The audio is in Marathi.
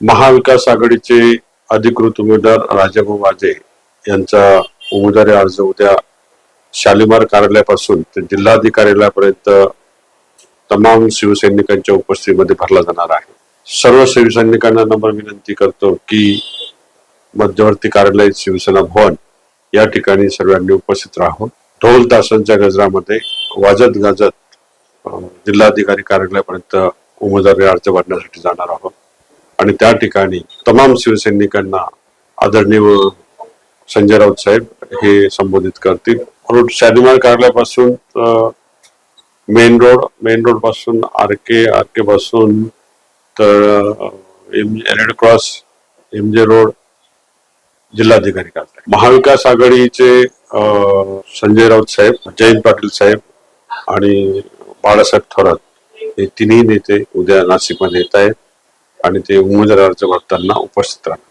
महाविकास आघाडीचे अधिकृत उमेदवार राजाभाऊ वाजे यांचा उमेदवारी अर्ज उद्या शालिमार कार्यालयापासून ते जिल्हाधिकार्यालयापर्यंत तमाम शिवसैनिकांच्या उपस्थितीमध्ये भरला जाणार आहे. सर्व शिवसैनिकांना नम्र विनंती करतो की मध्यवर्ती कार्यालय शिवसेना भवन या ठिकाणी सर्वांनी उपस्थित राहून ढोल तासांच्या गजरामध्ये वाजत गाजत जिल्हाधिकारी कार्यालयापर्यंत उमेदवारी अर्ज भरण्यासाठी जाणार आहोत. आणि त्या ठिकाणी तमाम शिवसैनिकांना आदरणीय संजय राऊत साहेब हे संबोधित करतील. म्हणून शालिमार कार्यालयापासून मेन रोड मेन रोडपासून आर के आर के पासून तर red cross M J road जिल्हाधिकारी कार्यालय. महाविकास आघाडीचे संजय राऊत साहेब जयंत पाटील साहेब आणि बाळासाहेब थोरात हे तिन्ही नेते उद्या नाशिकमध्ये येत आहेत. आणि ते उमेदवारी भक्तांना उपस्थित राहणार